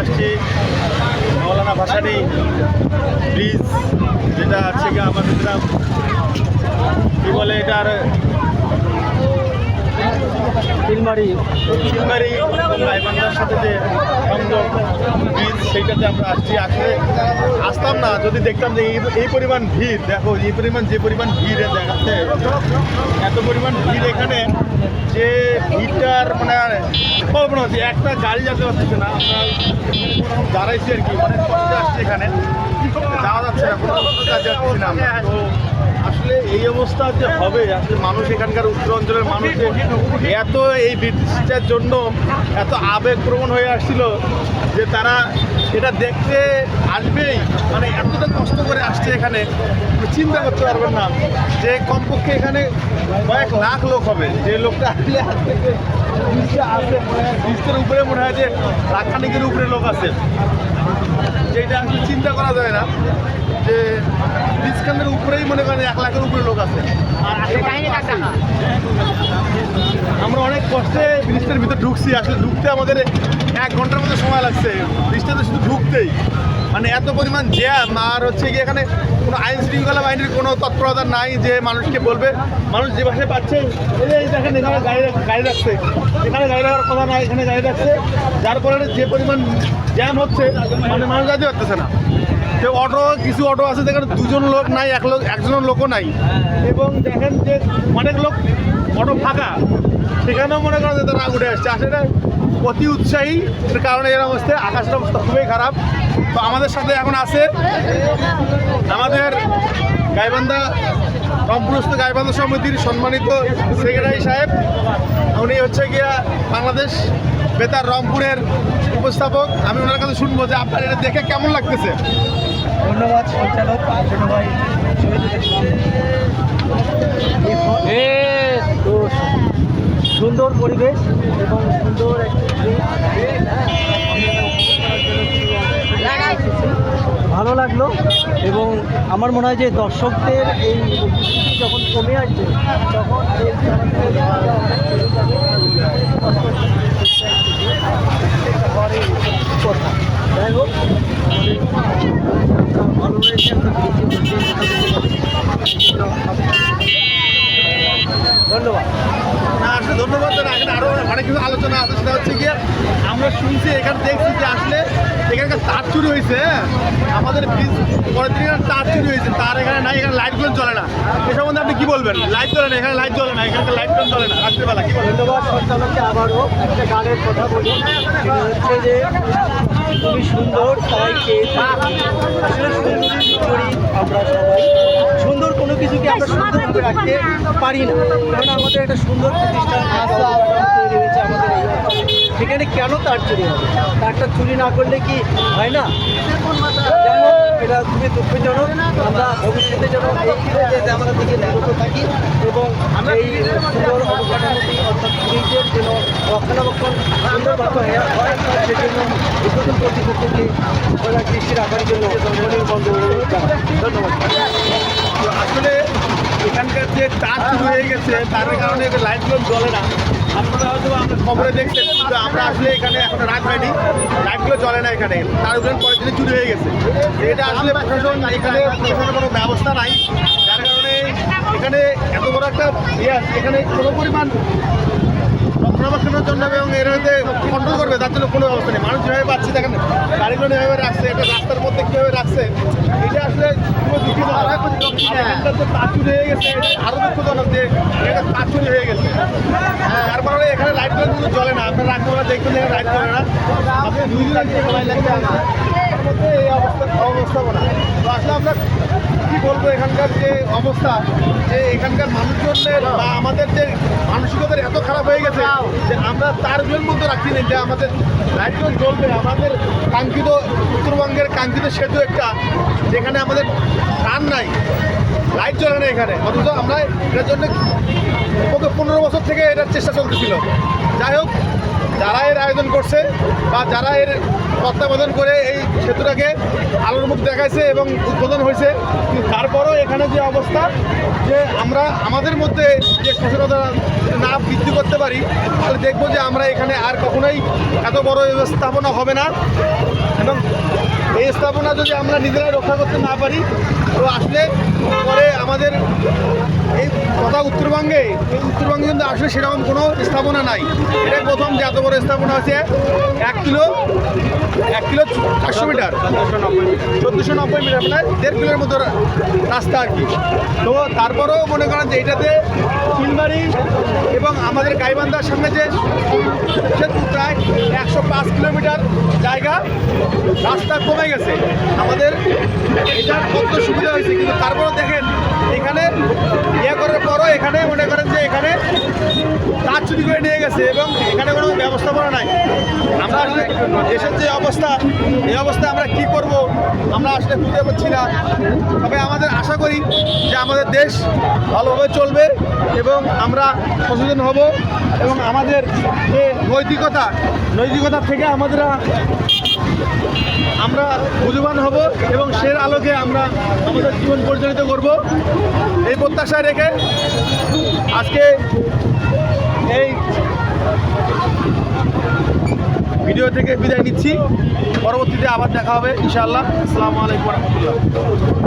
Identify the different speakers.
Speaker 1: আসছি। মৌলানা ভাসানি ব্রিজ যেটা আছে আমাদের কি বলে এটার
Speaker 2: তিলমারি
Speaker 1: চিলমারি গাইবান্ধার সাথে যে সংযোগ ব্রিজ সেইটাতে আমরা আসছি। আসলে আসতাম না, যদি দেখতাম যে এই- পরিমাণ ভিড়, দেখো, এই পরিমাণ, যে পরিমাণ ভিড় দেখাচ্ছে, এত পরিমাণ ভিড় এখানে যে ভিড়টার মানে কল্পনা হচ্ছে একটা গাড়ি যেতে পারতেছে না আমরা দাঁড়াইছি আর কি, অনেক আসছি এখানে। যাওয়া যাচ্ছে না আসলে এই অবস্থা যে হবে, আসলে মানুষ এখানকার উত্তর অঞ্চলের মানুষ এত এই ব্রিটিশটার জন্য এত আবেগপ্রবণ হয়ে আসছিল যে তারা এটা দেখতে আসবেই। মানে এতটা কষ্ট করে আসছে এখানে চিন্তা করতে পারবেন না যে কমপক্ষে এখানে কয়েক লাখ লোক হবে। যে লোকটা আসলে আজ থেকে আছে ব্রিজটার উপরে মনে হয় যে লাখানিকের উপরে লোক আছে। যেটা আসলে চিন্তা করা যায় না যে ব্রিজখানের উপরেই মনে করেন এক লাখের উপরে লোক আছে। আর আশেপাশে আমরা অনেক কষ্টে ব্রিজটার ভিতরে ঢুকছি, আসলে ঢুকতে আমাদের এক ঘণ্টার মতো সময় লাগছে। ব্রিজটাতে শুধু ঢুকতেই। মানে এত পরিমাণ জ্যাম আর হচ্ছে কি এখানে কোনো আইন শৃঙ্খলা বাহিনীর কোনো তৎপরতা নাই যে মানুষকে বলবে। মানুষ যে ভাষায় পাচ্ছে, এই দেখেন এখানে গাড়ি গাড়ি রাখছে। এখানে গাড়ি রাখার কথা নাই, এখানে গাড়ি রাখছে। যার ফলে যে পরিমাণ জ্যাম হচ্ছে মানে মানুষ যাতে পারতেছে না। যে অটো কিছু অটো আছে যেখানে দুজন লোক নাই, এক লোক একজন লোকও নাই। এবং দেখেন যে অনেক লোক অটো ফাঁকা। সেখানেও মনে করেন যে তারা উঠে আসছে। আসলে অতি উৎসাহী। এর কারণে এর অবস্থা, আকাশের অবস্থা খুবই খারাপ। তো আমাদের সাথে এখন আছে আমাদের গাইবান্ধা, রংপুরস্থ গাইবান্ধা সমিতির সম্মানিত সেক্রেটারি সাহেব। উনি হচ্ছে গিয়া বাংলাদেশ বেতার রংপুরের উপস্থাপক। আমি ওনার কাছে শুনব যে আপনার এটা দেখে কেমন লাগতেছে?
Speaker 2: ধন্যবাদ, সঞ্চালক। ভাই শহীদুল ইসলাম। এ তো সুন্দর পরিবেশ এবং সুন্দর ভালো লাগল এবং আমার মনে হয় যে দর্শকদের এই যখন কমে আসবে, তখন কথা যাই হোক ভালো রয়েছে আমরা ধন্যবাদ
Speaker 1: না আসলে ধন্যবাদ না এখানে আরও অনেক কিছু আলোচনা আছে সেটা হচ্ছে গিয়ে আমরা শুনছি, এখানে দেখছি যে আসলে এখানকার তার চুরি হয়েছে হ্যাঁ? আমাদের ব্রিজ পরের দিন এখানে তার চুরি হয়েছে, তার এখানে নাই, এখানে লাইটগুলো চলে না এ সম্বন্ধে আপনি কি বলবেন লাইট চলে না, এখানে লাইট চলে না এখানকার লাইটগুলো চলে না রাত্রিবেলা কি বলবেন
Speaker 2: ধন্যবাদ সঞ্চালককে আবারও একটা গানের কথা বলি হচ্ছে যে তুমি সুন্দর তাই। আসলে সুন্দরী আমরা সবাই, সুন্দর কোনো কিছুকে আমরা সুন্দর করে রাখতে পারি না কারণ আমাদের একটা সুন্দর প্রতিষ্ঠান আমাদের। সেখানে কেন তার চুরি হবে? তারটা চুরি না করলে কি হয় না? এটা খুবই দুঃখজনক। আমরা ভবিষ্যতে যেন এই আমরা দিকে বিরত থাকি এবং এই সুন্দর অবকাঠামোটি অর্থাৎ ব্রিজের যেন রক্ষণাবেক্ষণ সুন্দরভাবে হয়- সেজন্য উদ্বোধন কর্তৃপক্ষকে সজাগ দৃষ্টি রাখার জন্য ধন্যবাদ।
Speaker 1: আসলে এখানকার যে তার হয়ে গেছে, তার কারণে লাইটগুলো জ্বলে না। আমরা খবরে দেখছেন কিন্তু আমরা আসলে এখানে এখন রাত হয়নি। লাইটগুলো জ্বলে না এখানে। তার উপরে পরের দিনে চুরি হয়ে গেছে। এটা আসলে প্রশাসন, এখানে প্রশাসনের কোনো ব্যবস্থা নাই। যার কারণে এখানে এত বড় একটা ইয়ে আছে, এখানে কোনো পরিমাণ রক্ষণাবেক্ষণের জন্য এবং এর হতে কন্ট্রোল করবে তার জন্য কোনো ব্যবস্থা নেই। মানুষ যেভাবে পাচ্ছে দেখেন গাড়িগুলো যেভাবে রাখছে একটা রাস্তার মধ্যে কীভাবে রাখছে এটা আসলে পুরো দুঃখিত। তার চুরি হয়ে গেছে এটা আরও দুঃখজনক যে এখানে তার চুরি হয়ে গেছে। তার কারণে এখানে লাইটগুলো কিন্তু জ্বলে না। আপনার রাত্রেবেলা দেখবেন এখানে লাইট জ্বলে না। আপনি দুই দিন আগে সময় লাগবে মধ্যে এই অবস্থা অবস্থাপনা। তো আসলে আমরা বলব এখানকার যে অবস্থা, যে এখানকার মানুষজনের বা আমাদের যে মানসিকতার এত খারাপ হয়ে গেছে, যে আমরা তারগুলোর মধ্যে রাখছি না যে আমাদের লাইটগুলো জ্বলবে। আমাদের কাঙ্ক্ষিত উত্তরবঙ্গের কাঙ্ক্ষিত সেতু একটা, যেখানে আমাদের টান নাই, লাইট জ্বলে না এখানে। অথচ আমরা এটার জন্য পনেরো বছর থেকে এটার চেষ্টা চলতেছিল। যাই হোক যারা এর আয়োজন করছে বা যারা এর তত্ত্বাবধান করে এই সেতুটাকে আলোর মুখ দেখাইছে এবং উদ্বোধন হয়েছে তারপরও এখানে যে অবস্থা, যে আমরা আমাদের মধ্যে যে সচেতনতা না বৃদ্ধি করতে পারি, তাহলে দেখব যে আমরা এখানে আর কখনোই এত বড় স্থাপনা হবে না। এবং এই স্থাপনা যদি আমরা নিজেরাই রক্ষা করতে না পারি, তো আসলে পরে আমাদের এই উত্তরবঙ্গে উত্তরবঙ্গে কিন্তু আসলে সেরকম কোনো স্থাপনা নাই। এটা প্রথম যে এত বড় স্থাপনা আছে, এক কিলো এক কিলো চারশো মিটার। চোদ্দোশো নব্বই মিটার মানে দেড় কিলোর মতো রাস্তা আর কি। তো তারপরেও মনে করেন যে এটাতে চিলমারি এবং আমাদের গাইবান্ধার সামনে যে প্রায় একশো পাঁচ কিলোমিটার জায়গা, রাস্তা কমে গেছে। আমাদের এটার কত সুবিধা হয়েছে, কিন্তু তারপরেও দেখেন, এখানে ইয়ে করার পরও এখানে মনে করেন যে এখানে তার চুরি করে নিয়ে গেছে এবং এখানে কোনো ব্যবস্থাপনা নাই। দেশের যে অবস্থা, এই অবস্থা আমরা কি করব, আমরা আসলে বুঝতে পারছি না। তবে আমাদের আশা করি যে আমাদের দেশ ভালোভাবে চলবে এবং আমরা সচেতন হব এবং আমাদের যে নৈতিকতা নৈতিকতা থেকে আমাদের আমরা বুঝবান হব এবং সের আলোকে আমরা আমাদের জীবন পরিচালিত করব। এই প্রত্যাশা রেখে আজকে এই ভিডিও থেকে বিদায় নিচ্ছি। পরবর্তীতে আবার দেখা হবে ইনশাআল্লাহ। আসসালামু আলাইকুম রহমতুল্লাহ।